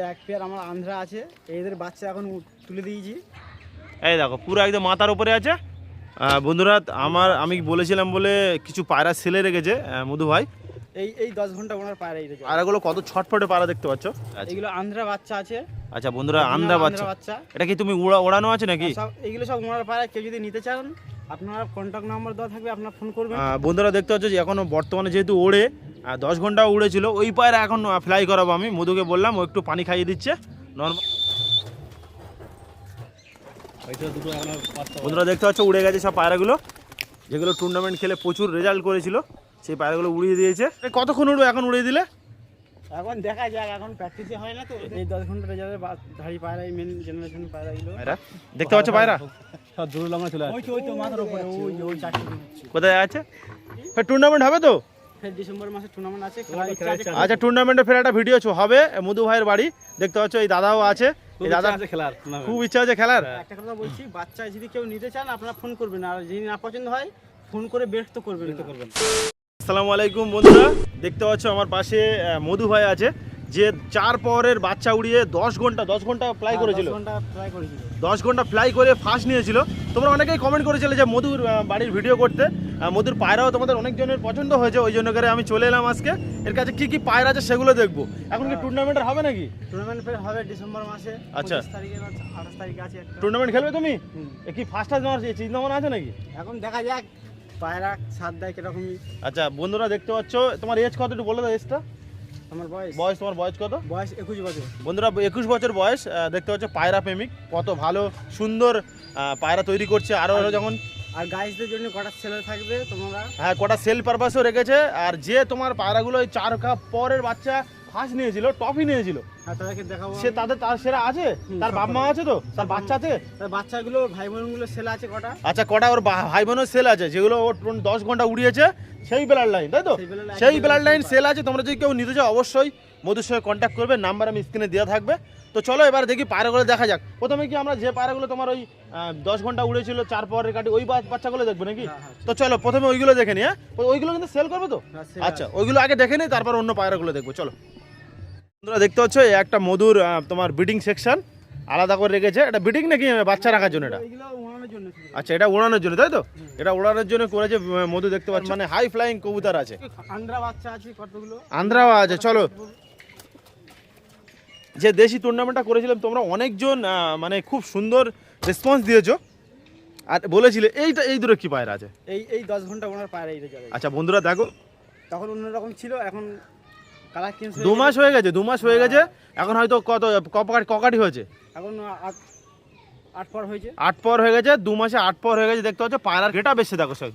এক পেয়ার আমার আন্ধ্রা আছে। এদের বাচ্চা এখন তুলে দিয়েছি। এই দেখো পুরো একদম মাথার উপরে আছে। বন্ধুরা আমার আমি বলেছিলাম বলে কিছু পায়রা সেলে রেখেছে মধু ভাই। এই এই দশ ঘণ্টা ওনার পায়রা এই রেখে আর এগুলো কত ছটফটে পায়রা দেখতে পাচ্ছ? আচ্ছা। এগুলো আন্ধ্রা বাচ্চা আছে। আচ্ছা বন্ধুরা আন্দ্রা বাচ্চা। এটা কি তুমি উড়া ওড়ানো আছে নাকি? সব এইগুলো সব ওনার পায়রা। কেউ যদি নিতে চান আপনার কন্ট্যাক্ট নাম্বার দেওয়া থাকবে আপনার ফোন করবেন। বন্ধুরা দেখতে পাচ্ছ যে এখনও বর্তমানে যেহেতু ওড়ে দশ ঘণ্টা উড়েছিল। ওই পায়রা এখন ফ্লাই করাবো আমি। মধুকে বললাম ও একটু পানি খাইয়ে দিচ্ছে। নর্মাল বন্ধুরা দেখতে পাচ্ছ উড়ে গেছে সব পায়রাগুলো। যেগুলো টুর্নামেন্ট খেলে প্রচুর রেজাল্ট করেছিল সেই পায়রাগুলো উড়িয়ে দিয়েছে। কতক্ষণ উড়বে এখন উড়িয়ে দিলে? এখন দেখা যাক এখন প্র্যাকটিসে হয় না তো। এই দশ ঘণ্টা রেজাল্টের ধাড়ি পায়রা এই মেন জেনারেশন পায়রা পায়রা। দেখতে পাচ্ছ পায়রা? সব দূর লঙ্কা চলে ওই তো ওই তো মাথার উপরে ওই ওই চারটে কোথায় আছে? টুর্নামেন্ট হবে তো? ফের ডিসেম্বর মাসে টুর্নামেন্ট আছে খেলার ইচ্ছা আছে আচ্ছা টুর্নামেন্টে ফের একটা ভিডিও হবে মধু ভাইয়ের বাড়ি দেখতে পাচ্ছ এই দাদাও আছে এই দাদা খেলার খুব ইচ্ছা আছে খেলার। একটা কথা বলছি বাচ্চা যদি কেউ নিতে চান আপনারা ফোন করবেন আর যদি না পছন্দ হয় ফোন করে ব্যস্ত তো করবেন করবেন। আসসালামু আলাইকুম বন্ধুরা দেখতে পাচ্ছ আমার পাশে মধু ভাই আছে। যে চার পরের বাচ্চা উড়িয়ে দশ ঘণ্টা দশ ঘণ্টা ফ্লাই করেছিল। দশ ঘণ্টা ফ্লাই করে ফার্স্ট নিয়েছিল। তোমরা অনেকেই কমেন্ট করেছিলে যে মধুর বাড়ির ভিডিও করতে। মধুর পায়রাও তোমাদের অনেকজনের পছন্দ হয়েছে ওই জন্য করে আমি চলে এলাম আজকে। এর কাছে কি কি পায়রা আছে সেগুলো দেখব। এখন কি টুর্নামেন্টের হবে নাকি? টুর্নামেন্ট হবে ডিসেম্বর মাসে আচ্ছা। টুর্নামেন্ট খেলবে তুমি। কি ফার্স্ট তোমার চিন্তা ভাবনা আছে নাকি? এখন দেখা যাক পায়রা সাত দেয় কিরকমই। আচ্ছা বন্ধুরা দেখতে পাচ্ছ তোমার এজ কত একটু বলে দাও এজটা আমার বয়স? বয়স তোমার বয়স কত? বয়স একুশ বছর। বন্ধুরা একুশ বছর বয়স দেখতে পাচ্ছ পায়রা প্রেমিক কত ভালো সুন্দর পায়রা তৈরি করছে। আরও আরও যখন আর গাইসদের জন্য কটা ছেলে থাকবে তোমরা? হ্যাঁ কটা সেল পারপাসও রেখেছে। আর যে তোমার পায়রাগুলো ওই চার কাপ পরের বাচ্চা ফার্স্ট নিয়েছিল টপই নিয়েছিল। তাদেরকে দেখাবো সে তাদের তার সেরা আছে? তার বাপ মা আছে তো? তার বাচ্চা আছে তার বাচ্চাগুলো ভাই বোনগুলো ছেলে আছে কটা? আচ্ছা কটা ওর ভাই বোনের সেল আছে যেগুলো ওর দশ ঘণ্টা উড়িয়েছে সেই বেলার লাইন তাই তো? সেই বেলার লাইন সেল আছে তোমরা যদি কেউ নিতে চাও অবশ্যই মধুর সঙ্গে কন্ট্যাক্ট করবে নাম্বার আমি স্ক্রিনে দেওয়া থাকবে। তো চলো এবার দেখি পায়রাগুলো দেখা যাক। প্রথমে কি আমরা যে পায়রাগুলো তোমার ওই দশ ঘণ্টা উড়েছিল চার পরের কাটি ওই বাচ্চাগুলো দেখব নাকি? হ্যাঁ, হ্যাঁ, তো চলো প্রথমে ওইগুলো দেখে নিই হ্যাঁ? ওইগুলো কিন্তু সেল করবে তো? হ্যাঁ, আচ্ছা ওইগুলো আগে দেখে নিই তারপর অন্য পায়রাগুলো দেখব চলো। বন্ধুরা দেখতে পাচ্ছ একটা মধুর তোমার ব্রিডিং সেকশন আলাদা করে রেখেছে। এটা ব্রিডিং নাকি বাচ্চা রাখার জন্য এটা। আচ্ছা এটা ওড়ানোর জন্য তাই তো? এটা ওড়ানোর জন্য করেছে মধু দেখতে পাচ্ছ। মানে হাই ফ্লাইং কবুতর আছে। আন্দ্রা বাচ্চা আছে কতগুলো? আন্ধ্রাও আছে চলো। যে দেশি টুর্নামেন্টটা করেছিলাম তোমরা অনেকজন মানে খুব সুন্দর রেসপন্স দিয়েছ। আর বলেছিলে এইটা এই দূরে কি পায়রা আছে? এই এই দশ ঘণ্টা ওনার পায়রা আচ্ছা বন্ধুরা দেখো। তখন অন্যরকম ছিল এখন কালার চেঞ্জ দু মাস হয়ে গেছে দু মাস হয়ে গেছে। এখন হয়তো কত কপাকাটি ককাটি হয়েছে? এখন আট আট পর হয়েছে। আট পর হয়ে গেছে দু মাসে আট পর হয়ে গেছে দেখতে পাচ্ছ পায়রার ঘেটা বেশি দেখো সব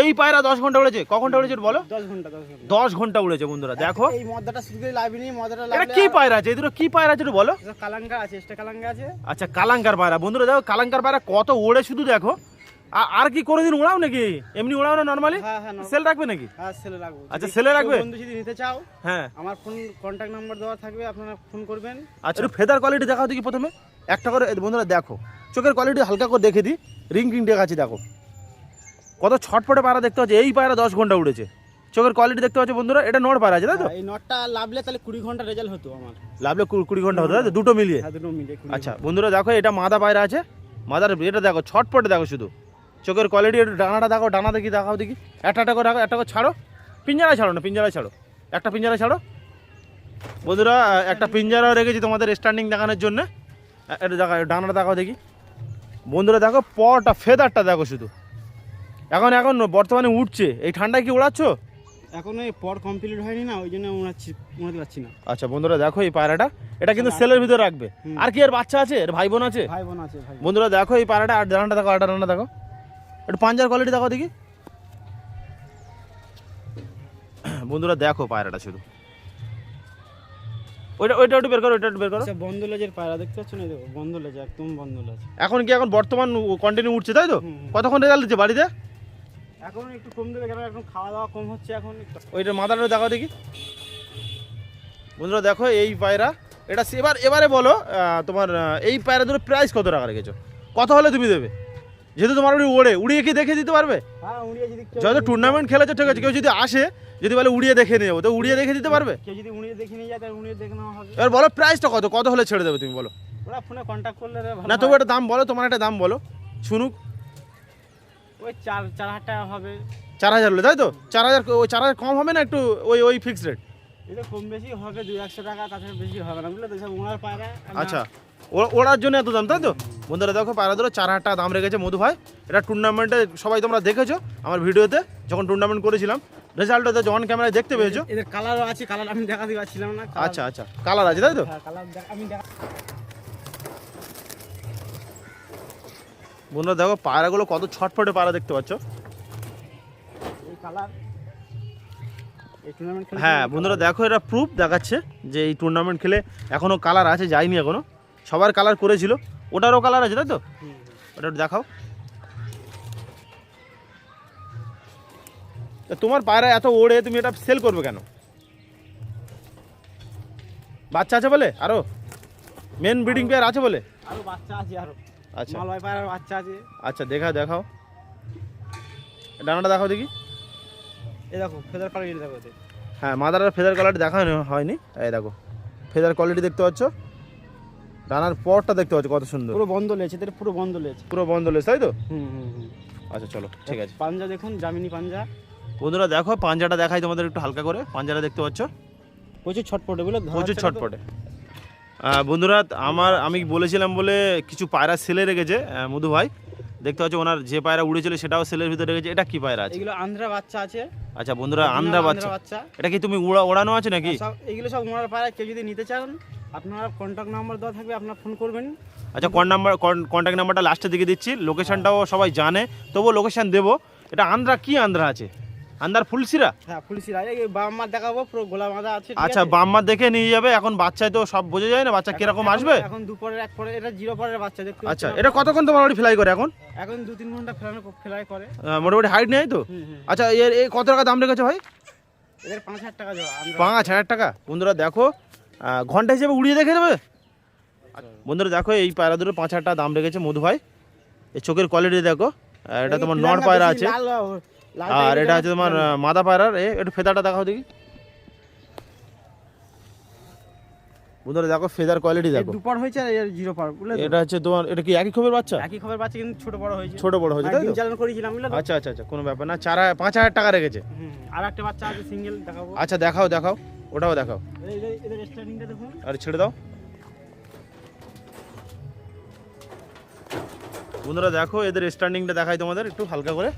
এই পায়রা দশ ঘণ্টা উড়েছে? ক ঘণ্টা উড়েছে বলো? দশ ঘণ্টা দশ ঘণ্টা। উড়েছে বন্ধুরা দেখো। এই মদ্দাটা শুধু করে নেই মদ্দাটা এটা কি পায়রা আছে? এই দুটো কি পায়রা আছে বলো? কালাঙ্কা আছে এক্সট্রা কালাঙ্কা আছে। আচ্ছা কালাঙ্কার পায়রা। বন্ধুরা দেখো কালাঙ্কার পায়রা কত ওড়ে শুধু দেখো। আর কি কোনোদিন উড়াও নাকি? এমনি উড়াও না নর্মালি হ্যাঁ হ্যাঁ সেল রাখবে নাকি? হ্যাঁ সেলে রাখব। আচ্ছা, সেলে রাখবে? বন্ধু যদি নিতে চাও হ্যাঁ। আমার ফোন কন্ট্যাক্ট নাম্বার দেওয়া থাকবে আপনারা ফোন করবেন। আচ্ছা একটু ফেদার কোয়ালিটি দেখাও দেখি প্রথমে। একটা করে বন্ধুরা দেখো। চোখের কোয়ালিটি হালকা করে দেখে দিই। রিং রিং দেখাচ্ছি দেখো। কত ছটপটে পায়রা দেখতে পাচ্ছি। এই পায়রা দশ ঘণ্টা উড়েছে। চোখের কোয়ালিটি দেখতে পাচ্ছ বন্ধুরা? এটা নড় পায়রা আছে তাই তো? হ্যাঁ, এই নটটা লাভলে তাহলে কুড়ি ঘণ্টা রেজাল্ট হতো আমার। লাভলে কুড়ি ঘণ্টা হতো তাই তো? দুটো মিলিয়ে। হ্যাঁ দুটো মিলিয়ে আচ্ছা বন্ধুরা দেখো এটা মাদা পায়রা আছে। মাদার এটা দেখো ছটপটে দেখো শুধু। চোখের কোয়ালিটি একটু ডানাটা দেখো ডানা দেখি দেখাও দেখি। একটা একটা করে রাখো একটা করে ছাড়ো। পিঞ্জারায় ছাড়ো না পিঞ্জারায় ছাড়ো। একটা পিঞ্জারায় ছাড়ো। বন্ধুরা একটা পিঞ্জারা রেখেছি তোমাদের স্ট্যান্ডিং দেখানোর জন্য। এটা দেখো ডানাটা দেখাও দেখি। বন্ধুরা দেখো পরটা ফেদারটা দেখো শুধু। এখন এখন বর্তমানে উঠছে। এই ঠান্ডায় কি উড়াচ্ছ এখন এই পর কমপ্লিট হয়নি না ওই জন্য উড়াচ্ছি উড়াতে পারছি না। আচ্ছা বন্ধুরা দেখো এই পায়রাটা। এটা কিন্তু সেলের ভিতরে রাখবে। আর কি এর বাচ্চা আছে? এর ভাই বোন আছে? ভাই বোন আছে বন্ধুরা দেখো এই পায়রাটা আর ডানাটা দেখো আর ডানাটা দেখো একটু পাঞ্জার কোয়ালিটি দেখো দেখি। বন্ধুরা দেখো পায়রাটা শুধু। ওইটা ওইটা একটু বের করো ওইটা একটু বের করো। আচ্ছা বন্ধ লেজের পায়রা দেখতে পাচ্ছ না দেখো? বন্ধ লেজ একদম বন্ধ লেজ এখন কি এখন বর্তমান কন্টিনিউ উঠছে তাই তো। কতক্ষণ রেজাল্ট দিচ্ছে বাড়িতে? এখন একটু কম দেবে কেন এখন খাওয়া দাওয়া কম হচ্ছে এখন ওইটার মাথাটা দেখো দেখি। বন্ধুরা দেখো এই পায়রা। এটা এবার এবারে বলো তোমার এই পায়রা দুটো প্রাইস কত টাকা রেখেছো? কত হলে তুমি দেবে? যেহেতু তোমার ওটি ওড়ে উড়িয়ে কি দেখে দিতে পারবে? হ্যাঁ যত টুর্নামেন্ট খেলেছে ঠিক আছে কেউ যদি আসে যদি বলে উড়িয়ে দেখে নিয়ে যাব তো উড়িয়ে দেখে দিতে পারবে? কেউ যদি উড়িয়ে দেখে নিয়ে যায় উড়িয়ে দেখে নেওয়া হবে। এবার বলো প্রাইসটা কত? কত হলে ছেড়ে দেবে তুমি বলো? ওরা ফোনে কন্ট্যাক্ট করলে না তবু একটা দাম বলো তোমার একটা দাম বলো। শুনুক। ওই চার চার হাজার টাকা হবে। চার হাজার হলে তাই তো? চার হাজার ওই চার হাজার কম হবে না একটু ওই ওই ফিক্সড রেট এটা কম বেশি হবে দুই একশো টাকা তাছাড়া বেশি হবে না বুঝলে তো? সব ওনার পায়রা আচ্ছা। ওড়ার জন্য এত দাম তাই তো? বন্ধুরা দেখো পায়রা ধরো চার হাজার টাকা দাম রেখেছে মধু ভাই। এটা টুর্নামেন্টে সবাই তোমরা দেখেছ আমার ভিডিওতে যখন টুর্নামেন্ট করেছিলাম। রেজাল্টটা তো অন ক্যামেরায় দেখতে পেয়েছ। এদের কালারও আছে কালার আমি দেখাতে পারছিলাম না আচ্ছা আচ্ছা কালার আছে তাই তো? হ্যাঁ কালার আমি দেখা বন্ধুরা দেখো পায়রাগুলো কত ছটফটে পায়রা দেখতে পাচ্ছ। এই কালার হ্যাঁ বন্ধুরা দেখো এটা প্রুফ দেখাচ্ছে যে এই টুর্নামেন্ট খেলে এখনও কালার আছে যায়নি এখনও। সবার কালার করেছিল। ওটারও কালার আছে তাই তো? ওটা দেখাও। তা তোমার পায়রা এত ওড়ে তুমি এটা সেল করবে কেন? বাচ্চা আছে বলে? আরও? মেন ব্রিডিং পেয়ার আছে বলে? আরও বাচ্চা আছে আরও। আচ্ছা। মালবাই পায়রার বাচ্চা আছে। আচ্ছা দেখা দেখাও। ডানাটা দেখাও দেখি। এই দেখো ফেদার কালার দেখো। হ্যাঁ মাদার ফেদার কোয়ালিটি দেখানো হয়নি। এই দেখো ফেদার কোয়ালিটি দেখতে পাচ্ছ? ডানার পরটা দেখতে পাচ্ছ কত সুন্দর। পুরো বন্ধ লেছে এদের পুরো বন্ধ লেছে পুরো বন্ধ লেস তাই তো? হুম হুম হুম। আচ্ছা চলো ঠিক আছে। পাঞ্জা দেখুন জামিনি পাঞ্জা। বন্ধুরা দেখো পাঞ্জাটা দেখাই তোমাদের একটু হালকা করে। পাঞ্জাটা দেখতে পাচ্ছ? প্রচুর ছটপটে বলে প্রচুর। ছটপটে। বন্ধুরা আমার আমি বলেছিলাম বলে কিছু পায়রা সেলে রেখেছে মধু ভাই। দেখতে পাচ্ছ ওনার যে পায়রা উড়েছিল সেটাও সেলের ভিতরে রেখেছে। এটা কি পায়রা আছে? এগুলো আন্ধ্রা বাচ্চা আছে। আচ্ছা বন্ধুরা আন্দ্রা বাচ্চা। এটা কি তুমি উড়া ওড়ানো আছে নাকি? এগুলো সব ওনার পায়রা কেউ যদি নিতে চান আপনারা কন্ট্যাক্ট নাম্বার দেওয়া থাকবে আপনার ফোন করবেন। আচ্ছা কোন নাম্বার কন্ট্যাক্ট নাম্বারটা লাস্টের দিকে দিচ্ছি। লোকেশনটাও সবাই জানে তবুও লোকেশন দেবো। এটা আন্দ্রা কি আন্দ্রা আছে? আন্ধ্রার ফুলসিরা হ্যাঁ ফুলসিরা এই বাপমার দেখাবো পুরো গোলা মাদা আছে আচ্ছা আছে? বাম্মা দেখে নিয়ে যাবে। এখন বাচ্চায় তো সব বোঝা যায় না বাচ্চা কীরকম আসবে? এখন দুপুরের এক পরে এটা জিরো পরের বাচ্চা দেখতে আচ্ছা এটা কতক্ষণ তোমার বাড়ি ফ্লাই করে এখন? এখন দু তিন ঘণ্টা ফেলানো ফেলাই করে। মোটামুটি হাইট নেই তো? আচ্ছা এর এই কত টাকা দাম রেখেছো ভাই? এদের পাঁচ হাজার টাকা পাঁচ হাজার টাকা? বন্ধুরা দেখো ঘণ্টা হিসেবে উড়িয়ে দেখে দেবে বন্ধুরা দেখো এই পায়রা দুটো পাঁচ হাজার দাম রেখেছে মধু ভাই। এই চোখের কোয়ালিটি দেখো। এটা তোমার নর পায়রা আছে। আর এটা আছে তোমার মাদা পায়রার। এ একটু ফেদারটা দেখাও দেখি। বন্ধুরা দেখো ফেদার কোয়ালিটি দেখো। দুপার হয়েছে আর এর জিরো পার বুঝলে এটা হচ্ছে তোমার এটা কি একই খবর বাচ্চা? একই খবর বাচ্চা কিন্তু ছোট বড় হয়েছে। ছোট বড় হয়েছে তাই তো? চালান করেছিলাম বুঝলে আচ্ছা আচ্ছা আচ্ছা কোনো ব্যাপার না। চার হাজার- পাঁচ হাজার টাকা রেখেছে। আর একটা বাচ্চা আছে সিঙ্গেল দেখাবো। আচ্ছা দেখাও দেখাও। ওটাও দেখাও। আর ছেড়ে দাও। বন্ধুরা দেখো এদের স্ট্যান্ডিংটা দেখাই তোমাদের একটু হালকা করে।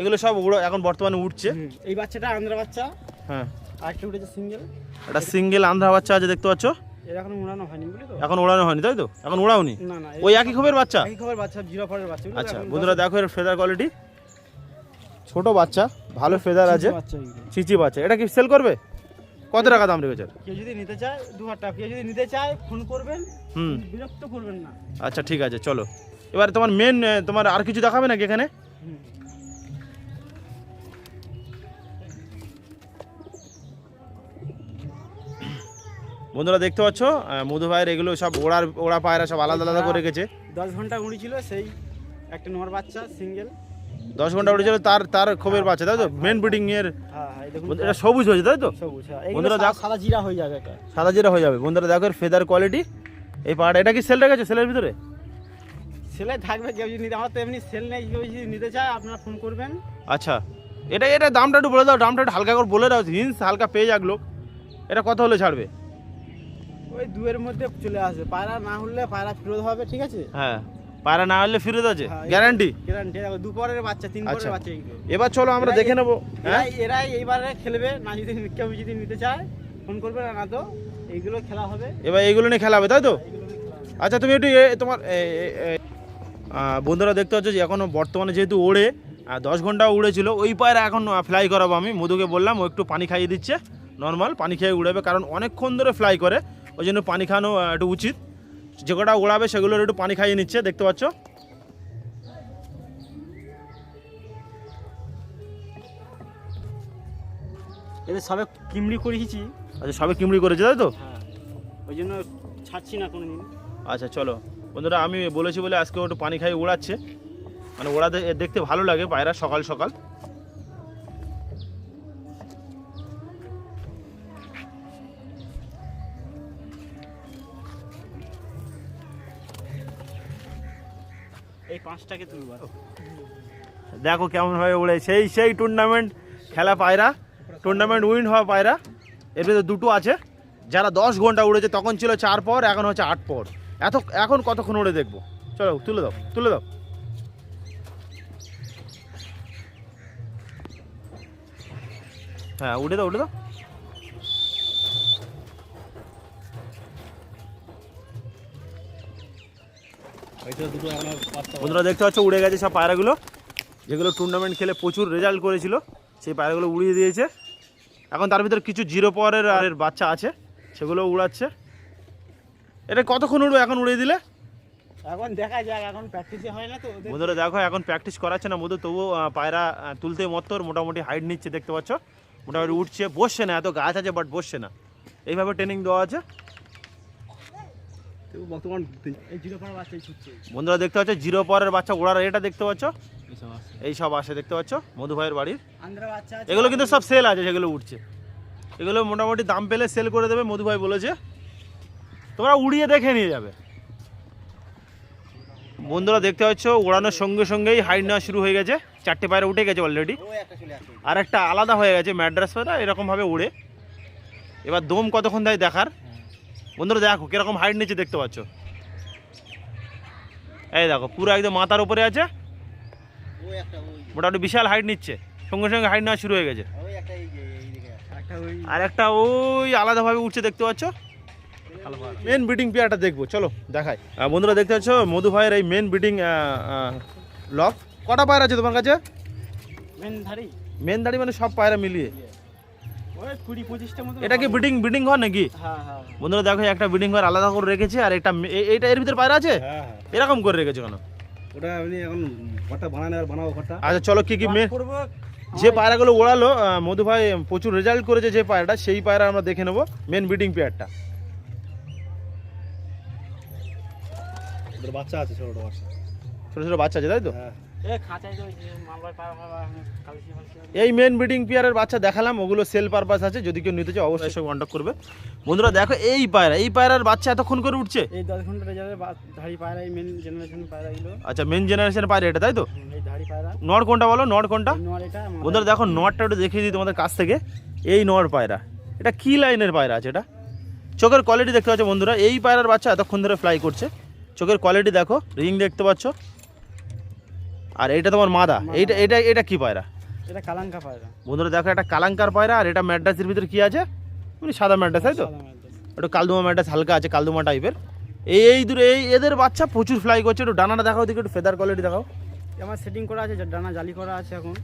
এগুলো সব উড়ো এখন বর্তমানে উঠছে এই বাচ্চাটা আন্ধ্রা বাচ্চা। হ্যাঁ। আর একটা উঠেছে সিঙ্গেল একটা সিঙ্গেল আন্ধ্রা বাচ্চা আছে দেখতে পাচ্ছ? এর এখন উড়ানো হয়নি এখন ওড়ানো হয়নি তাই তো? এখন ওড়াওনি না না ওই একই খবর বাচ্চা? একই খবর বাচ্চা জিরো পরের বাচ্চা আচ্ছা বন্ধুরা দেখো এর ফেদার কোয়ালিটি ছোট বাচ্চা। ভালো ফেদার আছে। চিচি বাচ্চা। এটা কি সেল করবে? কত টাকা দাম রেখেছে কেউ যদি নিতে চায় দু হাজার টাকা। কেউ যদি নিতে চায় ফোন করবেন। হুম। বিরক্ত করবেন না। আচ্ছা ঠিক আছে চলো। এবার তোমার মেন তোমার আর কিছু দেখাবে নাকি এখানে? বন্ধুরা দেখতে পাচ্ছ? মধু ভাইয়ের এগুলো সব ওড়ার ওড়া পায়রা সব আলাদা আলাদা করে রেখেছে। দশ ঘণ্টা উড়ি ছিল সেই একটা নর বাচ্চা সিঙ্গেল দশ ঘণ্টা উঠেছিল তার তার খবর পাচ্ছে তাই তো? মেন ব্রিডিং এর হ্যাঁ হ্যাঁ এটা সবুজ হয়েছে তাই তো? হ্যাঁ বন্ধুরা দেখ- সাদা জিরা হয়ে যাবে সাদা জিরা হয়ে যাবে। বন্ধুরা দেখো এর ফেদার কোয়ালিটি এই পাহাড় এটা কি সেল রেখেছে সেলের ভিতরে? সেলাই থাকবে কেউ যদি নিতে আমার তো এমনি সেল নেই কেউ যদি নিতে চায় আপনারা ফোন করবেন। আচ্ছা। এটা এটা দামটা একটু বলে দাও দামটা একটু হালকা করে বলে দাও হিন্স হালকা পেয়ে যাক লোক। এটা কত হলে ছাড়বে? ওই দুয়ের মধ্যে চলে আসবে। পায়রা না হলে পায়রা ফেরত হবে ঠিক আছে? হ্যাঁ। পায়রা না হলে ফিরত আছে? হ্যাঁ, গ্যারান্টি গ্যারান্টি দুপুরের বাচ্চা তিন আচ্ছা। পরের বাচ্চা এগুলো। এবার চলো আমরা দেখে নেব। হ্যাঁ? এরাই এইবারে খেলবে না যদি কেউ যদি নিতে চায় ফোন করবে না তো এইগুলো খেলা হবে। এবার এইগুলো নিয়ে খেলা হবে তাই তো? হবে। আচ্ছা তুমি একটু তোমার বন্ধুরা দেখতে পাচ্ছ যে এখনও বর্তমানে যেহেতু ওড়ে দশ ঘণ্টা উড়েছিল ওই পায়রা এখন ফ্লাই করাবো আমি। মধুকে বললাম ও একটু পানি খাইয়ে দিচ্ছে। নর্মাল পানি খেয়ে উড়াবে কারণ অনেকক্ষণ ধরে ফ্লাই করে ওই জন্য পানি খাওয়ানো একটু উচিত। যে কটা উড়াবে সেগুলোর একটু পানি খাইয়ে নিচ্ছে দেখতে পাচ্ছ? এদের সবে কিমড়ি করিয়েছি আচ্ছা সবে কিমড়ি করেছে তাই তো? হ্যাঁ ওই জন্য ছাড়ছি না কোনোদিন। আচ্ছা চলো। বন্ধুরা আমি বলেছি বলে আজকে একটু পানি খাইয়ে উড়াচ্ছে। মানে ওরা দে- দেখতে ভালো লাগে পায়রা সকাল সকাল। এই তুলবার দেখো কেমন ভাবে উড়ে সেই সেই টুর্নামেন্ট খেলা পায়রা। টুর্নামেন্ট উইন হওয়া পায়রা। এর ভিতরে দুটো আছে। যারা দশ ঘণ্টা উড়েছে, তখন ছিল চার পর, এখন হচ্ছে আট পর। এত, এখন কতক্ষণ উড়ে দেখব? চলো, তুলে দাও তুলে দাও। হ্যাঁ উঠে দাও উঠে দাও। বন্ধুরা দেখতে পাচ্ছ উড়ে গেছে সব পায়রাগুলো। যেগুলো টুর্নামেন্ট খেলে প্রচুর রেজাল্ট করেছিল সেই পায়রাগুলো উড়িয়ে দিয়েছে। এখন তার ভিতরে কিছু জিরো পাওয়ারের আর এর বাচ্চা আছে সেগুলো উড়াচ্ছে। এটা কতক্ষণ উড়বে এখন উড়িয়ে দিলে? এখন দেখা যাক এখন প্র্যাকটিসে হয় না তো বন্ধুরা দেখো এখন প্র্যাকটিস করাচ্ছে না মধু তবুও পায়রা তুলতে মত্তর মোটামুটি হাইট নিচ্ছে দেখতে পাচ্ছ। মোটামুটি উঠছে বসছে না এত গাছ আছে বাট বসছে না। এইভাবে ট্রেনিং দেওয়া আছে। বর্তমান বন্ধুরা দেখতে পাচ্ছ জিরো পাওয়ারের বাচ্চা ওড়ার এটা দেখতে পাচ্ছ? এই সব আসে দেখতে পাচ্ছ? মধু ভাইয়ের বাড়ির। এগুলো কিন্তু সব সেল আছে যেগুলো উঠছে। এগুলো মোটামুটি দাম পেলে সেল করে দেবে মধু ভাই বলেছে। তোমরা উড়িয়ে দেখে নিয়ে যাবে। বন্ধুরা দেখতে পাচ্ছ ওড়ানোর সঙ্গে সঙ্গেই হাইট নেওয়া শুরু হয়ে গেছে। চারটে পায়রা উঠে গেছে অলরেডি ওই একটা চলে আসে। আর একটা আলাদা হয়ে গেছে ম্যাড্রাস পায়রা এরকমভাবে উড়ে। এবার দম কতক্ষণ দেয় দেখার? বন্ধুরা দেখো কীরকম হাইট নিচ্ছে দেখতে পাচ্ছ। এই দেখো পুরো একদম মাথার উপরে আছে। মোটামুটি বিশাল হাইট নিচ্ছে। সঙ্গে সঙ্গে হাইট নেওয়া শুরু হয়ে গেছে। ওই একটা এই যে এই দিকে একটা ওই আর একটা ওই আলাদাভাবে উঠছে দেখতে পাচ্ছ। মেন ব্রিডিং পেয়ারটা দেখব চলো দেখাই। বন্ধুরা দেখতে পাচ্ছ মধু ভাইয়ের এই মেন ব্রিডিং লক কটা পায়রা আছে তোমার কাছে? মেন ধারি মেন দাড়ি মানে সব পায়রা মিলিয়ে। এটা কি ব্রিডিং ব্রিডিং ঘর নাকি? হ্যাঁ হ্যাঁ বন্ধুরা দেখো একটা ব্রিডিং ঘর আলাদা করে রেখেছে আর একটা মে- এ- এইটা এর ভিতরে পায়রা আছে? হ্যাঁ হ্যাঁ। এরকম করে রেখেছে কেন? ওটা আমি এখন ঘরটা বানানো আর বানাবো ঘরটা। আচ্ছা চলো কি কি মেন যে পায়রাগুলো ওড়ালো মধু ভাই প্রচুর রেজাল্ট করেছে যে পায়রাটা সেই পায়রা আমরা দেখে নেব মেন ব্রিডিং পেয়ারটা বাচ্চা আছে ছোট বাচ্চা। ছোটো ছোটো বাচ্চা আছে তাই তো? হ্যাঁ। এই মেন ব্রিডিং পেয়ারের বাচ্চা দেখালাম ওগুলো সেল পারপাস আছে যদি কেউ নিতে চায় অবশ্যই। সব কন্ট্যাক্ট করবে। বন্ধুরা দেখো এই পায়রা এই পায়রার বাচ্চা এতক্ষণ করে উঠছে? এই দশ ঘণ্টা রেজাল্টের ধাড়ি পায়রা এই মেন জেনারেশন পায়রা এগুলো আচ্ছা মেন জেনারেশন পায়রা এটা তাই তো? হুম, এই ধাড়ি পায়রা। নর কোনটা বলো? নর কোনটা? বন্ধুরা দেখো নরটা একটু দেখিয়ে দিই তোমাদের কাছ থেকে। এই নড় পায়রা এটা কি লাইনের পায়রা আছে এটা? চোখের কোয়ালিটি দেখতে পাচ্ছ বন্ধুরা এই পায়রার বাচ্চা এতক্ষণ ধরে ফ্লাই করছে। চোখের কোয়ালিটি দেখো রিং দেখতে পাচ্ছ। আর এটা তোমার মাদা। এইটা এটা এটা কি পায়রা? এটা কালাঙ্কা পায়রা। বন্ধুরা দেখো একটা কালাঙ্কার পায়রা আর এটা ম্যাড্রাসের ভিতরে কি আছে? মানে সাদা ম্যাড্রাস তাই তো? একটু কালদুমা ম্যাড্রাস হালকা আছে কালদুমা টাইপের। এই এই দূরে এই এদের বাচ্চা প্রচুর ফ্লাই করছে একটু ডানাটা দেখাও দেখি একটু ফেদার কোয়ালিটি দেখাও। আমার সেটিং করা আছে ডানা জালি করা আছে এখন।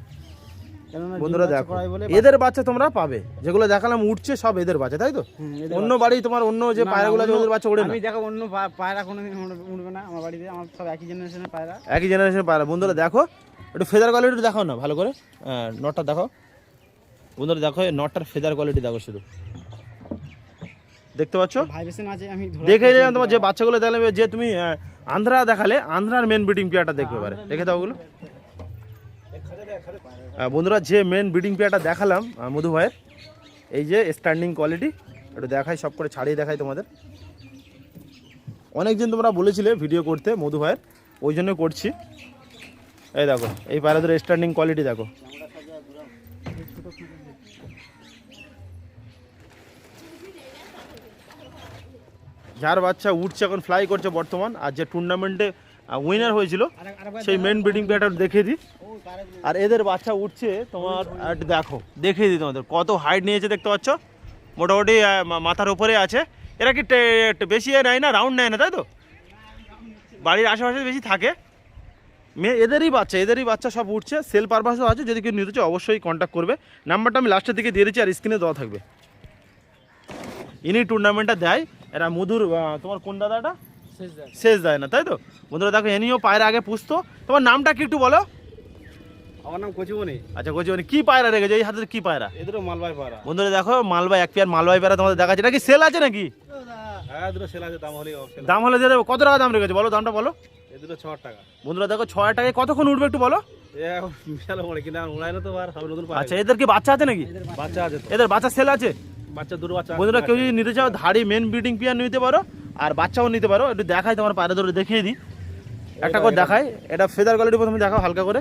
বন্ধুরা দেখো এদের বাচ্চা তোমরা পাবে। যেগুলো দেখালাম উঠছে সব এদের বাচ্চা তাই তো? অন্য বাড়ি তোমার অন্য যে পায়রাগুলো আছে ওদের বাচ্চা ওড়ে না। আমি দেখো অন্য পায়রা কোনোদিন উড়বে না আমার বাড়িতে আমার সব একই জেনারেশনের পায়রা। একই জেনারেশন পায়রা। বন্ধুরা দেখো একটু ফেদার কোয়ালিটি দেখাও না ভালো করে। নটটা দেখো বন্ধুরা দেখো এই নটটার ফেদার কোয়ালিটি দেখো শুধু। দেখতে পাচ্ছ? দেখে দিলাম তোমার যে বাচ্চাগুলো দেখলে যে তুমি আন্ধ্রা দেখালে আন্ধ্রার মেন ব্রিডিং পেয়ারটা দেখবে পারে দেখে দাও ওগুলো। বন্ধুরা, যে মেন ব্রিডিং পেয়ারটা দেখালাম মধু ভাইয়ের, এই যে স্ট্যান্ডিং কোয়ালিটি একটু দেখাই, সব করে ছাড়িয়ে দেখাই তোমাদের। অনেকদিন তোমরা বলেছিলে ভিডিও করতে মধু ভাইয়ের, ওই জন্য করছি। এই দেখো, এই পায়রাদের স্ট্যান্ডিং কোয়ালিটি দেখো। যার বাচ্চা উঠছে এখন ফ্লাই করছে বর্তমান, আর যে টুর্নামেন্টে উইনার হয়েছিল সেই মেন ব্রিডিং পেয়ারটা দেখিয়ে দিই। আর এদের বাচ্চা উঠছে তোমার দেখো দেখিয়ে দিই তোমাদের, কত হাইট নিয়েছে দেখতে পাচ্ছ? মোটামুটি মাথার উপরে আছে। এরা কি বেশি নেয় না রাউন্ড নেয় না, তাই তো? বাড়ির আশেপাশে বেশি থাকে। মেয়ে এদেরই বাচ্চা এদেরই বাচ্চা সব উঠছে। সেল পারপাসও আছে, যদি কেউ নিতে অবশ্যই কন্ট্যাক্ট করবে। নাম্বারটা আমি লাস্টের দিকে দিয়ে দিচ্ছি, আর স্ক্রিনে দেওয়া থাকবে। ইনি টুর্নামেন্টটা দেয়। এরা মধুর তোমার কোন দাদাটা? শেষ দেয় না তাই তো? বন্ধুরা দেখো এনিও পায়রা আগে পুষতো। তোমার নামটা কি একটু বলো? আমার নাম কচুবনি। আচ্ছা মানে কি পায়রা রেখেছে? এই হাতে কি পায়রা? এদেরও মালবাই পায়রা। বন্ধুরা দেখো মালবাই এক পেয়ার মালবাই পায়রা তোমাদের দেখাচ্ছে। নাকি সেল আছে নাকি? হ্যাঁ দুটো সেল আছে দাম হলে দাম হলে দিয়ে দেবো। কত টাকা দাম রেখেছে? বলো দামটা বলো। এই দুটো ছ হাজার টাকা। বন্ধুরা দেখো ছ হাজার টাকায় কতক্ষণ উঠবে একটু বলো? আচ্ছা এদের কি বাচ্চা আছে নাকি? বাচ্চা আছে এদের বাচ্চা সেল আছে? বাচ্চা দুটো বাচ্চা বন্ধুরা কেউ যদি নিতে চাও ধাড়ি মেন ব্রিডিং পিয়ার নিতে পারো। আর বাচ্চাও নিতে পারো একটু দেখাই তোমার পায়রা ধরে দেখিয়ে দিই। একটা করে দেখাই এটা ফেদার কোয়ালিটি প্রথমে দেখাও হালকা করে।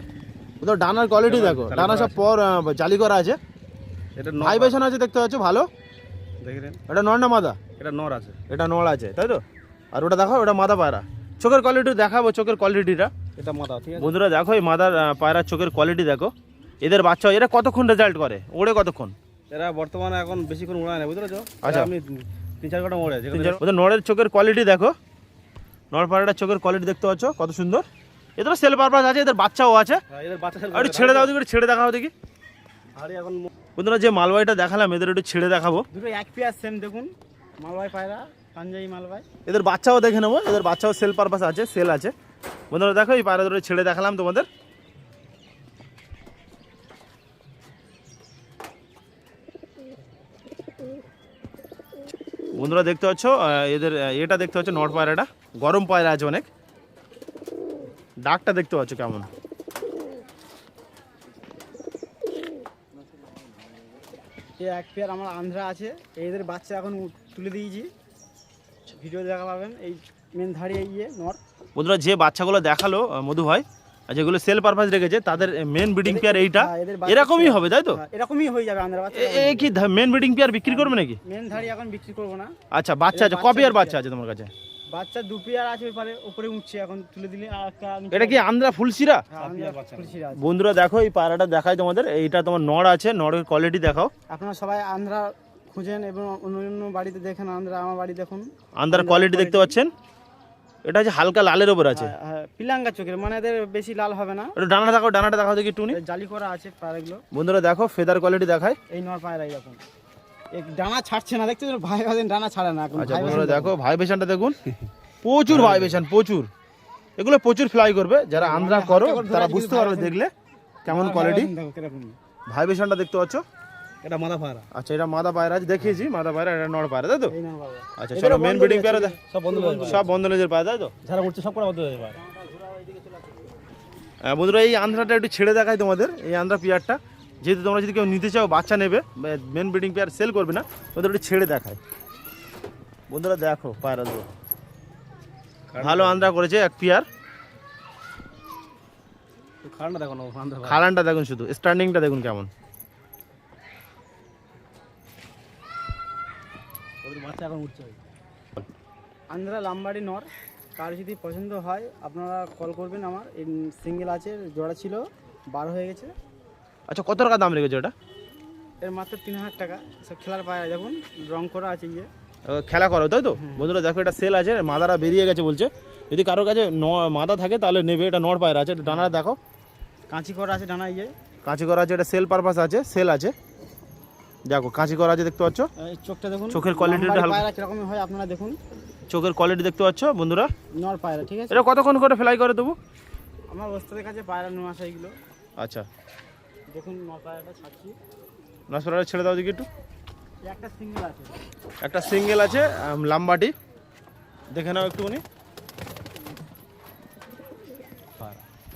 তো ডানার কোয়ালিটি দেখো ডানা সব পর জালি করা আছে। এটা ভাইবেশন আছে। দেখতে পাচ্ছ ভালো। দেখেন এটা নর না মাদা? এটা নর আছে। এটা নড় আছে তাই তো? আর ওটা দেখো ওটা মাদা পায়রা। চোখের কোয়ালিটি দেখাবো চোখের কোয়ালিটিটা এটা মাদা ঠিক আছে। বন্ধুরা দেখো এই মাদার পায়রার চোখের কোয়ালিটি দেখো। এদের বাচ্চা এরা কতক্ষণ রেজাল্ট করে? ওড়ে কতক্ষণ? এরা বর্তমানে এখন বেশিক্ষণ উড়ায় না বুঝতে পেরেছ? আচ্ছা। আচ্ছা আপনি তিন চার ওদের নড়ের চোখের কোয়ালিটি দেখো। নড় পায়রাটার চোখের কোয়ালিটি দেখতে পাচ্ছ কত সুন্দর। এদের সেল পারপাস আছে এদের বাচ্চাও আছে। হ্যাঁ, একটু ছেড়ে দাও দেখি ছেড়ে দেখাও দেখি। এখন বন্ধুরা যে মালবাইটা দেখালাম এদের একটু ছেড়ে দেখাবো। দুটো এক পেয়ার সেম দেখুন মালবাই পায়রা পাঞ্জাবি মালবাই এদের বাচ্চাও দেখে নেব এদের বাচ্চাও সেল পারপাস আছে সেল আছে। বন্ধুরা দেখো এই পায়রা দুটো ছেড়ে দেখালাম তোমাদের। বন্ধুরা দেখতে পাচ্ছ এদের এটা দেখতে পাচ্ছ নট পায়রাটা। গরম পায়রা আছে অনেক। ডাকটা দেখতে পাচ্ছ কেমন। এক পেয়ার আমার আন্ধ্রা আছে। এদের বাচ্চা এখন তুলে দিয়েছি। ভিডিও দেখা পাবেন এই মেন ধাড়ি এই ইয়ে নর বন্ধুরা যে বাচ্চাগুলো দেখাল মধু ভাই আর যেগুলো সেল পারপাস রেখেছে তাদের মেন ব্রিডিং পেয়ার এইটা হ্যাঁ, এদের এরকমই হবে তাই তো? হ্যাঁ, এরকমই হয়ে যাবে আন্ধ্রা বাচ্চা। এ- এ কি মেন ব্রিডিং পেয়ার বিক্রি করবে নাকি? মেন ধাড়ি এখন বিক্রি করব না। আচ্ছা বাচ্চা আছে কবে আর বাচ্চা আছে তোমার কাছে? বাচ্চা দু পেয়ার আছে ওপারে উপরে উঠছে এখন তুলে দিলে একটা এটা কি আন্দ্রা ফুলসিরা হ্যাঁ, ফুলশিরা বন্ধুরা দেখো এই পায়রাটা দেখাই তোমাদের এইটা তোমার নড় আছে নড়ের কোয়ালিটি দেখাও। আপনারা সবাই আন্ধ্রা খুঁজেন এবং অন্য অন্য বাড়িতে দেখেন আন্ধ্রা আমার বাড়ি দেখুন। আন্দ্রার কোয়ালিটি দেখতে পাচ্ছেন? এটা হচ্ছে হালকা লালের ওপর আছে। হ্যাঁ, হ্যাঁ, পিলাঙ্গা চোখের মানে এদের বেশি লাল হবে না। একটু ডানাটা দেখাও ডানাটা দেখাও দেখি টুনি জালি করা আছে পায়রাগুলো। বন্ধুরা দেখো ফেদার কোয়ালিটি দেখায়। এই নর পায়রা এরকম এক ডানা ছাড়ছে না দেখতে ভাই ভাই ডানা ছাড়ে না এখন আচ্ছা বন্ধুরা দেখো ভাইবেশনটা দেখুন। প্রচুর ভাইবেশন প্রচুর। এগুলো প্রচুর ফ্লাই করবে। যারা আন্দ্রা করো তারা বুঝতে পারবে দেখলে কেমন কোয়ালিটি দেখো ভাইবেশনটা দেখতে পাচ্ছ? এটা মাথা ফাড়া আচ্ছা এটা মাদা পায়রা আছে দেখিয়েছি মাদা পায়রা এটা নড় পায়রা তাই তো? পায়রা। আচ্ছা চলো মেন ব্রিডিং পেয়ারা সব বন্ধ হয়ে সব বন্ধ লেজের পায়রা তাই তো? যারা উঠছে সব করে বন্ধ হয়ে যাবে। আহ, বন্ধুরা এই আন্ধ্রাটা একটু ছেড়ে দেখাই তোমাদের এই আন্ধ্রা পেয়ারটা। যেহেতু তোমরা যদি কেউ নিতে চাও বাচ্চা নেবে মেন ব্রিডিং পেয়ার সেল করবে না ওদের একটু ছেড়ে দেখায় বন্ধুরা দেখো পায়রা দুটো। ভালো আন্দ্রা করেছে এক পেয়ার। খাড়া দেখো না আন্ধ্রা ফাড়া। খালানটা দেখুন শুধু স্ট্যান্ডিংটা দেখুন কেমন। বাচ্চা এখন উঠছে আন্ধ্রা লাম্বাড়ি নর কার যদি পছন্দ হয় আপনারা কল করবেন আমার। এই সিঙ্গেল আছে জোড়া ছিল বার হয়ে গেছে। আচ্ছা কত টাকা দাম রেখেছে ওটা এর মাত্র তিন হাজার টাকা। সব খেলার পায়রা দেখুন রং করা আছে ইয়ে খেলা করো তাই তো? বন্ধুরা দেখো এটা সেল আছে মাদারা বেরিয়ে গেছে বলছে। যদি কারোর কাছে ন- মাদা থাকে তাহলে নেবে এটা নড় পায়রা আছে ডানাটা দেখো। কাঁচি করা আছে ডানা ইয়ে কাঁচি করা আছে এটা সেল পারপাস আছে সেল আছে। দেখো কাঁচি করা আছে দেখতে পাচ্ছ? এই চোখটা দেখুন। চোখের quality টা হালকা- পায়রা কীরকম হয় আপনারা দেখুন। চোখের কোয়ালিটি দেখতে পাচ্ছ বন্ধুরা? নর পায়রা ঠিক আছে? এটা কতক্ষণ করে ফ্লাই করে দেবো? আমার ওস্তাদের কাছে পায়রা নেওয়া আছে এইগুলো আচ্ছা। দেখুন নর পায়রাটা ছাড়ছি। নশোটা ছেড়ে দাও দিকে একটু। একটা সিঙ্গেল আছে। একটা সিঙ্গেল আছে লাম্বাটি। দেখে নাও একটুখানি।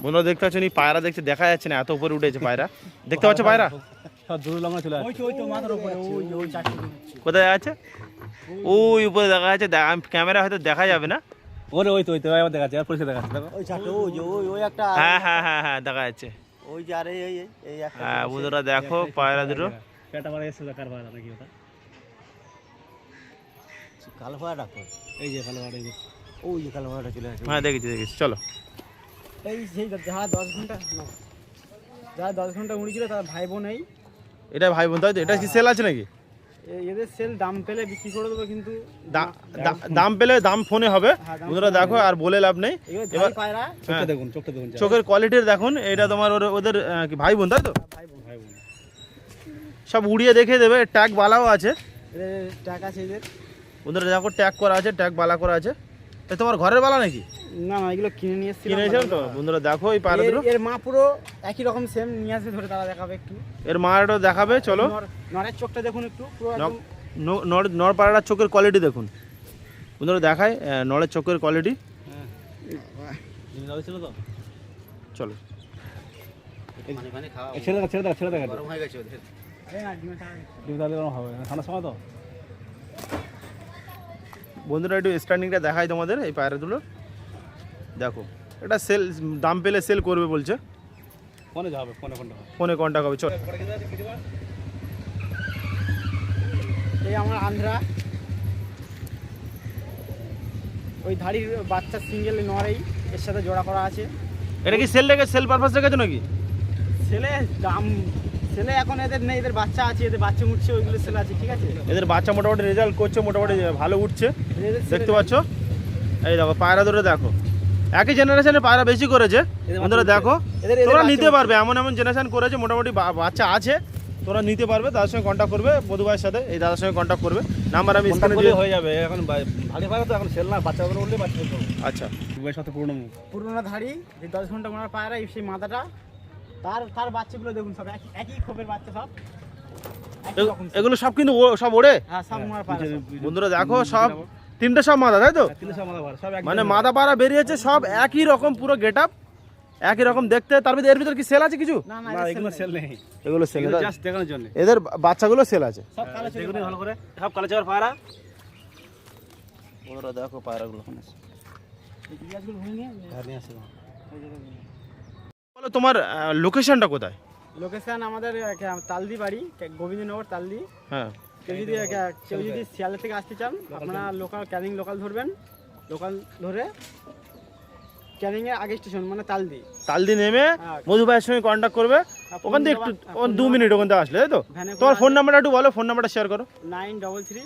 বন্ধুরা দেখতে পাচ্ছেন এই পায়রা দেখতে দেখা যাচ্ছে না এত উপরে উঠেছে পায়রা। দেখতে পাচ্ছ পায়রা? সব দূর লঙ্কা চলে ওই তো ওই তো মাথার উপরে ওই ওই চারটে কোথায় আছে? ওই উপরে দেখা যাচ্ছে ক্যামেরা হয়তো দেখা যাবে না। ওরে ওই তো ওই তো এবার দেখাচ্ছে আর পরিষ্কার দেখো। ওই চারটে ওই যে ওই ওই একটা হ্যাঁ হ্যাঁ হ্যাঁ হ্যাঁ দেখা যাচ্ছে। ওই যে আরে এই এই একটা হ্যাঁ বন্ধুরা দেখো পায়রা দুটো। পেটা মারা এসে কার পাড়া নাকি ওটা। কালো পায়রা কই? এই যে ভালো ভাড়া ওই যে কালো পায়রাটা চলে আসে হ্যাঁ দেখেছি দেখেছি চলো। এই সেই যা দশ ঘণ্টা যারা দশ ঘণ্টা উড়িয়েছিল তার ভাই বোন এই এটা ভাই বোন তাই তো এটা কি সেল আছে নাকি? এদের সেল দাম পেলে বিক্রি করে দেবো কিন্তু দাম পেলে দাম ফোনে হবে। হ্যাঁ, দেখো আর বলে লাভ নেই। এবার দেখুন চোখের কোয়ালিটির দেখুন এটা তোমার ওদের কি ভাই বোন তাই তো? বোন সব উড়িয়ে দেখে দেবে ট্যাগ বালাও আছে। টাকা আছে এদের। ওদের দেখো ট্যাগ করা আছে ট্যাগ বালা করা আছে। তোমার ঘরের বালা নাকি? না না এগুলো কিনে নিয়ে এসেছিলাম কিনেছেন তো? বন্ধুরা দেখো এই পায়রা দুটো এর- মা পুরো একই রকম সেম নিয়ে আসবে ধরে তারা দেখাবে একটু। এর মা এটা দেখাবে চলো। নর- নরের চোখটা দেখুন একটু পুরো একদম নর নর পায়রার চোখের কোয়ালিটি দেখুন। বন্ধুরা দেখায় নরের চোখের কোয়ালিটি ডিম দাও ছিল তো চলো এই ছেড়ে দেখা। ছেড়ে দেখা ছেড়ে দেখা টাকা দিচ্ছি। ডিম দাও হবে ঠান্ডার সময় তো। বন্ধুরা একটু স্ট্যান্ডিংটা দেখাই তোমাদের এই পায়রাগুলো দেখো এটা সেল দাম পেলে সেল করবে বলছে। ফোনে যাবে ফোনে ফোনে কন্ট্যাক্ট হবে চল। এই আমার আন্ধ্রা। ওই ধাড়ির বাচ্চা সিঙ্গেল নরেই এর সাথে জোড়া করা আছে। এটা কি সেল রেখে সেল পারপাস রেখেছো নাকি? ছেলে দাম ছেলে এখন এদের নেই এদের বাচ্চা আছে এদের বাচ্চা উঠছে ওইগুলো ছেলে আছে ঠিক আছে? এদের বাচ্চা মোটামুটি রেজাল্ট করছে মোটামুটি ভালো উঠছে। দেখতে পাচ্ছ? এই দেখো পায়রা ধরে দেখো। একই জেনারেশনে পায়রা বেশি করেছে। এদের বন্ধুরা দেখো এদের- এদের তোমরা নিতে পারবে এমন এমন জেনারেশন করেছে মোটামুটি বা- বাচ্চা আছে তোরা নিতে পারবে তাদের সঙ্গে কন্ট্যাক্ট করবে মধু ভাইয়ের সাথে এই দাদার সঙ্গে কন্ট্যাক্ট করবে। নাম্বার আমি স্ক্রিনে দিয়ে হয়ে যাবে এখন ভারী পায়রা তো এখন সেল না বাচ্চা করে উঠলে বাচ্চা আচ্ছা। দুবাই সাথে পুরনো পুরোনো ধাড়ি যে দশ ঘণ্টা মোড়ার পায়রা এই সেই মাথাটা তার তার বাচ্চাগুলো দেখুন সব একই একই খোপের বাচ্চা সব। এগুলো সব কিন্তু ও- সব ওড়ে? হ্যাঁ সব সব। বন্ধুরা দেখো সব তিনটে সব মাদা তাই তো? এক মানে মাথা পাড়া বেরিয়েছে সব একই রকম পুরো গেট আপ একই রকম দেখতে। তার ভিতরে এর ভিতরে কি সেল আছে কিছু? না এগুলো সেল নেই। নেই। এগুলো সেল জাস্ট দেখানোর জন্য। এদের বাচ্চাগুলো সেল আছে। সব কালো ছেলে ভালো করে। সব কালো পায়রা দেখো পায়রাগুলো হ্যাঁ নিয়ে আসে। বলো তোমার লোকেশনটা কোথায়? লোকেশন আমাদের তালদি বাড়ি গোবিন্দনগর তালদি। হ্যাঁ। কেউ যদি কেউ যদি শিয়ালদা থেকে আসতে চান আপনারা লোকাল ক্যানিং লোকাল ধরবেন। লোকাল ধরে ক্যানিং এর আগে স্টেশন মানে তালদি। তালদি নেমে হ্যাঁ। মধু ভাইয়ের সঙ্গে কন্ট্যাক্ট করবে। ওখান থেকে একটু দু মিনিট ওখান থেকে আসলে তাই তো? তোমার ফোন নাম্বারটা একটু বলো ফোন নাম্বারটা শেয়ার করো। Nine double three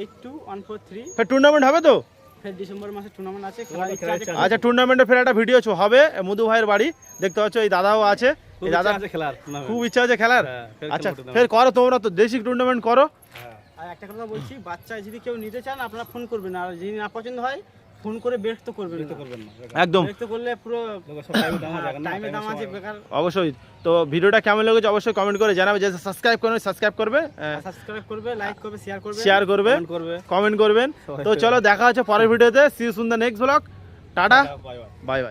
eight two one four three tournament হবে তো? ফের ডিসেম্বর মাসে টুর্নামেন্ট আছে আচ্ছা টুর্নামেন্টের ফের একটা ভিডিও হবে মধু ভাইয়ের বাড়ি দেখতে পাচ্ছ এই দাদাও আছে। এই দাদা খেলার খুব ইচ্ছা আছে খেলার? হ্যাঁ, আচ্ছা ফের করো তোমরা তো দেশি টুর্নামেন্ট করো। হ্যাঁ। আর একটা কথা বলছি বাচ্চা যদি কেউ নিতে চান আপনারা ফোন করবেন আর যদি না পছন্দ হয় ফোন করে বিরক্ত করবেন। করবেন একদম। বিরক্ত করলে পুরো টাইমে দাম আছে বেকার অবশ্যই। তো ভিডিওটা কেমন লেগেছে অবশ্যই কমেন্ট করে জানাবে। যে সাবস্ক্রাইব করবে সাবস্ক্রাইব করবে সাবস্ক্রাইব করবে লাইক করবে শেয়ার করবে শেয়ার করবে কমেন্ট করবেন। তো চলো দেখা হচ্ছে পরের ভিডিওতে। সি সুন্দর next blog tata. Bye bye